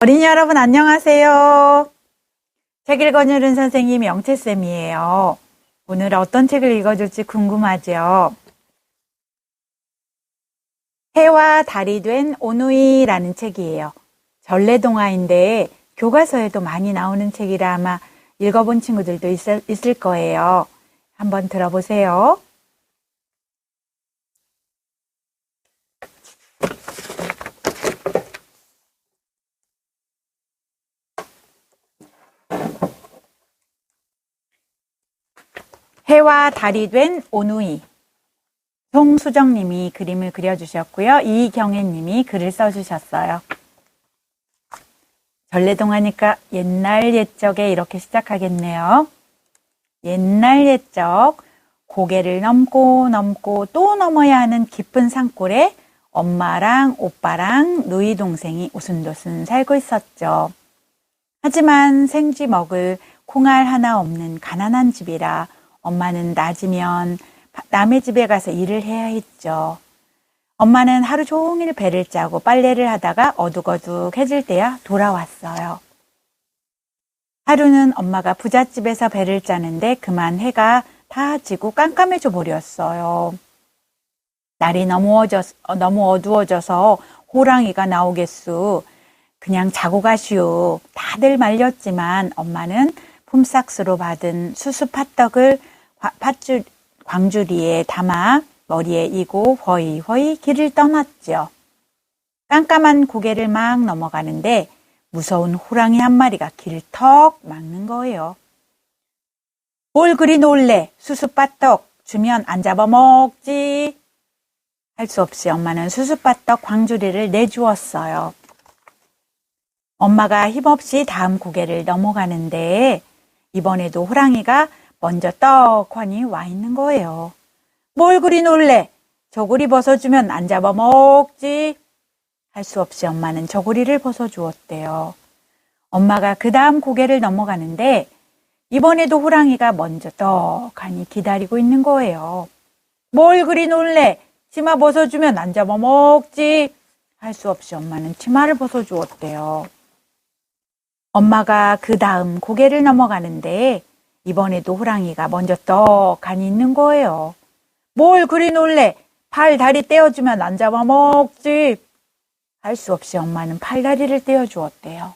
어린이 여러분 안녕하세요. 책 읽어주는 선생님 영채쌤이에요. 오늘 어떤 책을 읽어줄지 궁금하죠? 해와 달이 된 오누이라는 책이에요. 전래동화인데 교과서에도 많이 나오는 책이라 아마 읽어본 친구들도 있을, 있을 거예요. 한번 들어보세요. 해와 달이 된 오누이. 송수정님이 그림을 그려주셨고요. 이경혜님이 글을 써주셨어요. 전래동화니까 옛날 옛적에 이렇게 시작하겠네요. 옛날 옛적 고개를 넘고 넘고 또 넘어야 하는 깊은 산골에 엄마랑 오빠랑 누이 동생이 오순도순 살고 있었죠. 하지만 생쥐 먹을 콩알 하나 없는 가난한 집이라 엄마는 낮이면 남의 집에 가서 일을 해야 했죠. 엄마는 하루 종일 배를 짜고 빨래를 하다가 어둑어둑 해질 때야 돌아왔어요. 하루는 엄마가 부잣집에서 배를 짜는데 그만 해가 다 지고 깜깜해져 버렸어요. 날이 너무, 어져, 너무 어두워져서 호랑이가 나오겠수. 그냥 자고 가시오. 다들 말렸지만 엄마는 품삯으로 받은 수수 팥떡을 팥줄, 광주리에 담아 머리에 이고 허이허이 길을 떠났죠. 깜깜한 고개를 막 넘어가는데 무서운 호랑이 한 마리가 길을 턱 막는 거예요. 뭘 그리 놀래? 수수빠떡 주면 안 잡아먹지. 할 수 없이 엄마는 수수빠떡 광주리를 내주었어요. 엄마가 힘없이 다음 고개를 넘어가는데 이번에도 호랑이가 먼저 떡하니 와 있는 거예요. 뭘 그리 놀래? 저고리 벗어주면 안 잡아먹지. 할 수 없이 엄마는 저고리를 벗어주었대요. 엄마가 그 다음 고개를 넘어가는데 이번에도 호랑이가 먼저 떡하니 기다리고 있는 거예요. 뭘 그리 놀래? 치마 벗어주면 안 잡아먹지. 할 수 없이 엄마는 치마를 벗어주었대요. 엄마가 그 다음 고개를 넘어가는데 이번에도 호랑이가 먼저 떡하니 있는 거예요. 뭘 그리 놀래? 팔, 다리 떼어주면 안 잡아먹지. 할 수 없이 엄마는 팔 다리를 떼어주었대요.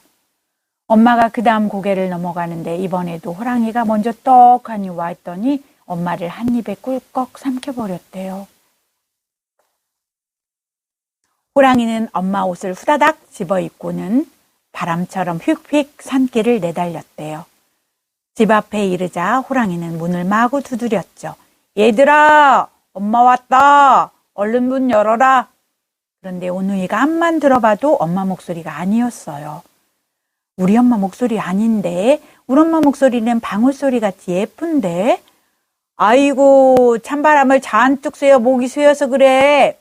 엄마가 그 다음 고개를 넘어가는데 이번에도 호랑이가 먼저 떡하니 와 있더니 엄마를 한 입에 꿀꺽 삼켜버렸대요. 호랑이는 엄마 옷을 후다닥 집어 입고는 바람처럼 휙휙 산길을 내달렸대요. 집 앞에 이르자 호랑이는 문을 마구 두드렸죠. 얘들아, 엄마 왔다. 얼른 문 열어라. 그런데 오누이가 앞만 들어봐도 엄마 목소리가 아니었어요. 우리 엄마 목소리 아닌데, 우리 엄마 목소리는 방울소리 같이 예쁜데? 아이고, 찬바람을 잔뜩 쐬어 목이 쇠어서 그래.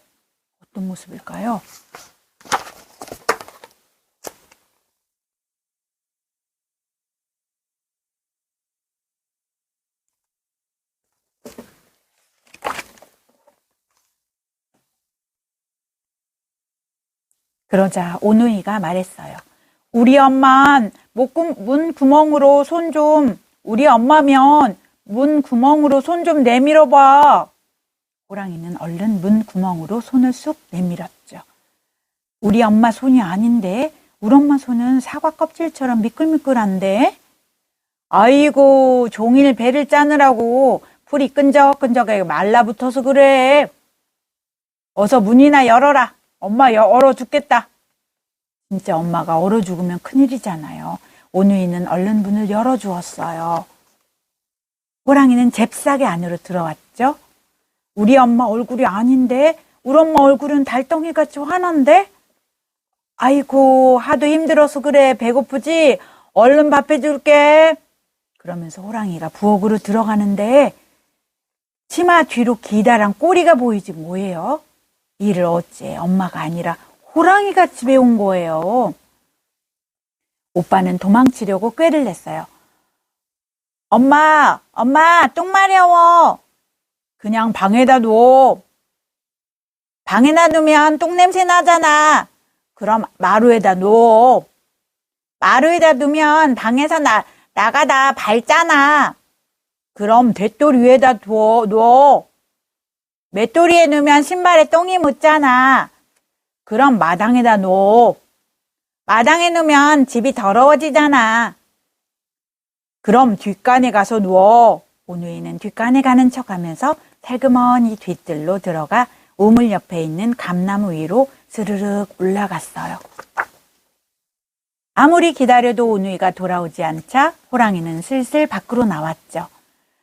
어떤 모습일까요? 그러자 오누이가 말했어요. 우리 엄만 문 구멍으로 손 좀, 우리 엄마면 문 구멍으로 손 좀 내밀어 봐. 호랑이는 얼른 문 구멍으로 손을 쑥 내밀었죠. 우리 엄마 손이 아닌데, 우리 엄마 손은 사과 껍질처럼 미끌미끌한데? 아이고, 종일 배를 짜느라고 풀이 끈적끈적하게 말라붙어서 그래. 어서 문이나 열어라. 엄마 얼어 죽겠다. 진짜 엄마가 얼어 죽으면 큰일이잖아요. 오누이는 얼른 문을 열어 주었어요. 호랑이는 잽싸게 안으로 들어왔죠. 우리 엄마 얼굴이 아닌데 우리 엄마 얼굴은 달덩이같이 환한데 아이고 하도 힘들어서 그래 배고프지 얼른 밥 해줄게 그러면서 호랑이가 부엌으로 들어가는데 치마 뒤로 기다란 꼬리가 보이지 뭐예요 이를 어째 엄마가 아니라 호랑이가 집에 온 거예요. 오빠는 도망치려고 꾀를 냈어요. 엄마, 엄마, 똥 마려워. 그냥 방에다 둬. 방에다 두면 똥 냄새 나잖아. 그럼 마루에다 놓어. 마루에다 두면 방에서 나, 나가다 밟잖아. 그럼 대돌 위에다 두어, 누워. 맷돌이에 넣으면 신발에 똥이 묻잖아. 그럼 마당에다 놓어. 마당에 놓으면 집이 더러워지잖아. 그럼 뒷간에 가서 누워. 오누이는 뒷간에 가는 척 하면서 살그머니 뒷뜰로 들어가 우물 옆에 있는 감나무 위로 스르륵 올라갔어요. 아무리 기다려도 오누이가 돌아오지 않자 호랑이는 슬슬 밖으로 나왔죠.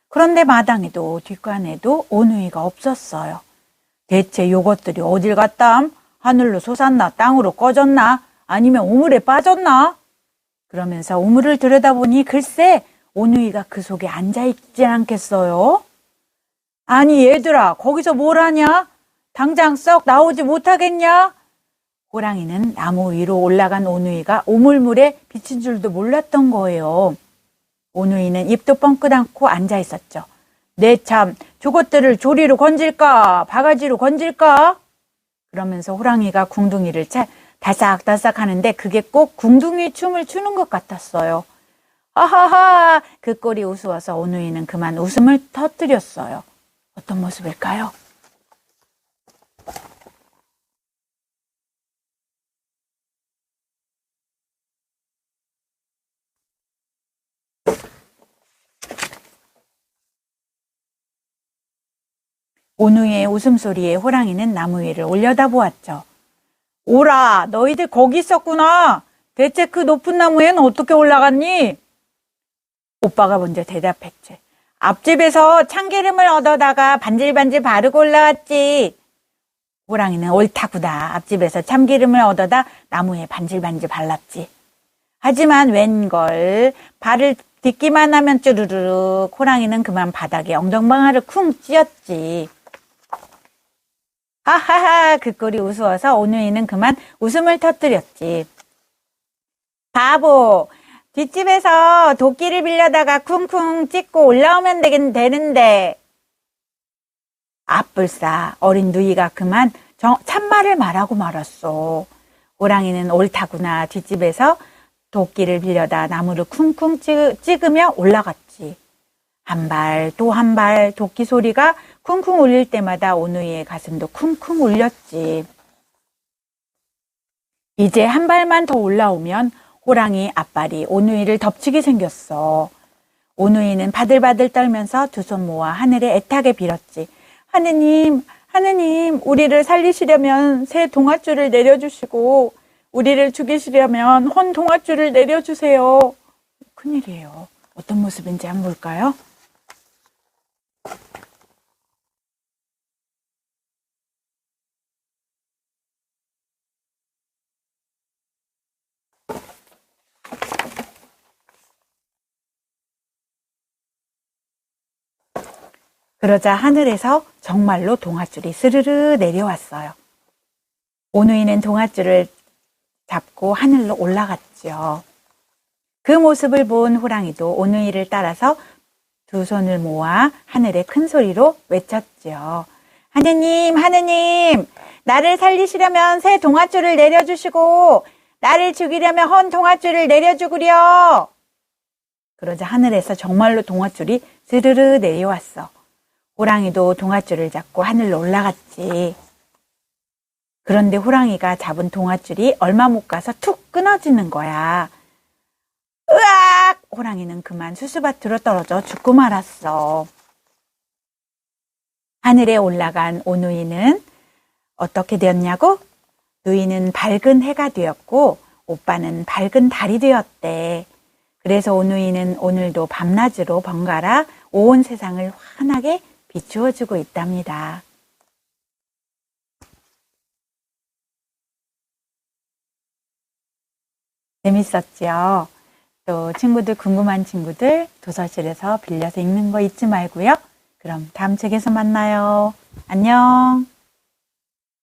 그런데 마당에도 뒷간에도 오누이가 없었어요. 대체 요것들이 어딜 갔담? 하늘로 솟았나? 땅으로 꺼졌나? 아니면 우물에 빠졌나? 그러면서 우물을 들여다보니 글쎄 오누이가 그 속에 앉아있지 않겠어요? 아니 얘들아 거기서 뭘 하냐? 당장 썩 나오지 못하겠냐? 호랑이는 나무 위로 올라간 오누이가 오물물에 비친 줄도 몰랐던 거예요. 오누이는 입도 뻥끗 않고 앉아 있었죠. 내 참, 저것들을 조리로 건질까? 바가지로 건질까? 그러면서 호랑이가 궁둥이를 차, 다삭다삭 하는데 그게 꼭 궁둥이 춤을 추는 것 같았어요. 하하하! 그 꼴이 우스워서 오누이는 그만 웃음을 터뜨렸어요. 어떤 모습일까요? 오누이의 웃음소리에 호랑이는 나무 위를 올려다보았죠. 오라, 너희들 거기 있었구나. 대체 그 높은 나무에는 어떻게 올라갔니? 오빠가 먼저 대답했지. 앞집에서 참기름을 얻어다가 반질반질 바르고 올라왔지. 호랑이는 옳다구나. 앞집에서 참기름을 얻어다 나무에 반질반질 발랐지. 하지만 웬걸 발을 딛기만 하면 쭈르르륵 호랑이는 그만 바닥에 엉덩방아를 쿵 찧었지. 하하하 그 꼴이 우스워서 오누이는 그만 웃음을 터뜨렸지. 바보 뒷집에서 도끼를 빌려다가 쿵쿵 찍고 올라오면 되긴 되는데 앞불싸 어린 누이가 그만 정, 참말을 말하고 말았어. 호랑이는 옳다구나 뒷집에서 도끼를 빌려다 나무를 쿵쿵 찍, 찍으며 올라갔지. 한 발 또 한 발 도끼 소리가 쿵쿵 울릴 때마다 오누이의 가슴도 쿵쿵 울렸지. 이제 한 발만 더 올라오면 호랑이 앞발이 오누이를 덮치게 생겼어. 오누이는 바들바들 떨면서 두 손 모아 하늘에 애타게 빌었지. 하느님, 하느님, 우리를 살리시려면 새 동아줄을 내려주시고, 우리를 죽이시려면 헌 동아줄을 내려주세요. 큰일이에요. 어떤 모습인지 한번 볼까요? 그러자 하늘에서 정말로 동아줄이 스르르 내려왔어요. 오누이는 동아줄을 잡고 하늘로 올라갔죠. 그 모습을 본 호랑이도 오누이를 따라서 두 손을 모아 하늘에 큰 소리로 외쳤죠. 하느님, 하느님, 나를 살리시려면 새 동아줄을 내려주시고, 나를 죽이려면 헌 동아줄을 내려주구려. 그러자 하늘에서 정말로 동아줄이 스르르 내려왔어. 호랑이도 동아줄을 잡고 하늘로 올라갔지. 그런데 호랑이가 잡은 동아줄이 얼마 못 가서 툭 끊어지는 거야. 으악! 호랑이는 그만 수수밭으로 떨어져 죽고 말았어. 하늘에 올라간 오누이는 어떻게 되었냐고? 누이는 밝은 해가 되었고 오빠는 밝은 달이 되었대. 그래서 오누이는 오늘도 밤낮으로 번갈아 온 세상을 환하게 비추어주고 있답니다. 재밌었죠? 또 친구들 궁금한 친구들 도서실에서 빌려서 읽는 거 잊지 말고요. 그럼 다음 책에서 만나요. 안녕.